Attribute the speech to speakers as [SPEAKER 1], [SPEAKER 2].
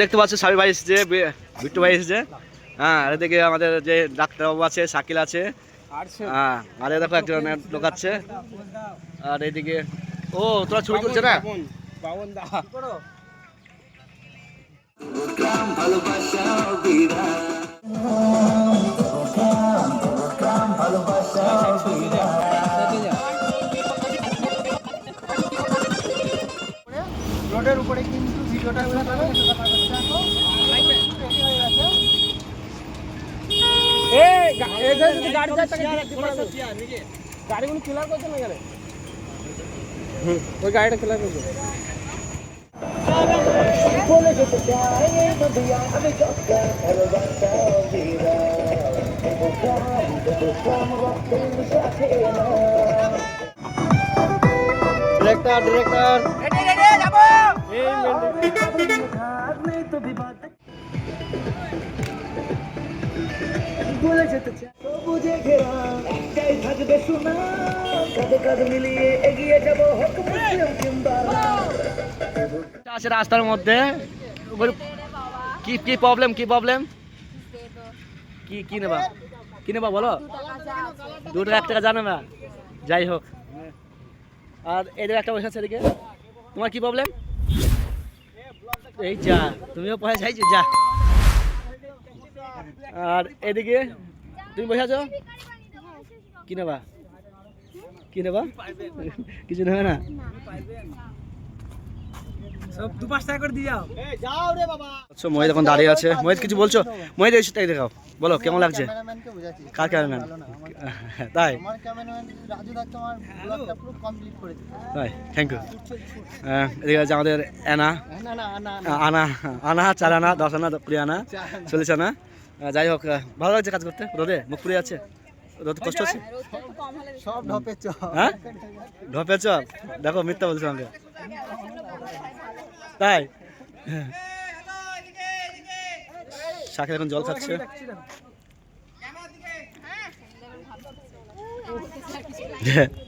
[SPEAKER 1] দেখতে পাচ্ছি সাবি ভাই এসেছে বিট্টু ভাই এসেছে। হ্যাঁ আর এদিকে আমাদের যে ডাক্তারবাবু আছে সাকিল আছে। হ্যাঁ আর দেখো একজন আর এইদিকে ও, তোরা ছবি তুলছে না?
[SPEAKER 2] রোডের উপরে কিন্তু ভিডিওটা গাড়িগুলো ক্লিয়ার করছে না এখানে? ওই গাড়িটা ক্লিয়ার করছে। ডিরেক্টর ডিরেক্টর
[SPEAKER 1] আছে রাস্তার মধ্যে। কি কি প্রবলেম কি প্রবলেম কি কি নেবা? কি নেবা বলো? দু টাকা, এক টাকা জানে না? যাই হোক। আর এদের একটা বসে আছে এদিকে। তোমার কি প্রবলেম এই যা, তুমিও পয়সা চাইছো যা। আর এদিকে, তুমি বসে আছো? কি নেবা? কি নেবা? কিছু নেবে না?
[SPEAKER 2] সব দু পাঁচ টাকা করে দিয়ে যাও।
[SPEAKER 1] আচ্ছা মহিত এখন দাঁড়িয়ে আছে। মহিত কিছু বলছো? মহিত এই সেটাই দেখাও। বলো কেমন লাগছে? কার ক্যামেরাম্যান? তাই?
[SPEAKER 2] আমার ক্যামেরাম্যান রাজু দা তোমার ব্লগটা পুরো কমপ্লিট করে দিল
[SPEAKER 1] তাই থ্যাংক ইউ এদিকে আছে আমাদের অ্যানা।
[SPEAKER 2] না না। না
[SPEAKER 1] আনা আনা চার আনা দশ আনা কুড়ি আনা চল্লিশ আনা। যাই হোক ভালো লাগছে কাজ করতে? রোদে? মুখ পুড়ে আছে রোদ কষ্ট হচ্ছে?
[SPEAKER 2] সব ঢপে চ
[SPEAKER 1] হ্যাঁ? ঢপে চপ? দেখো মিথ্যা বলছো আমাকে। তাই? শাখে এখন জল খাচ্ছে।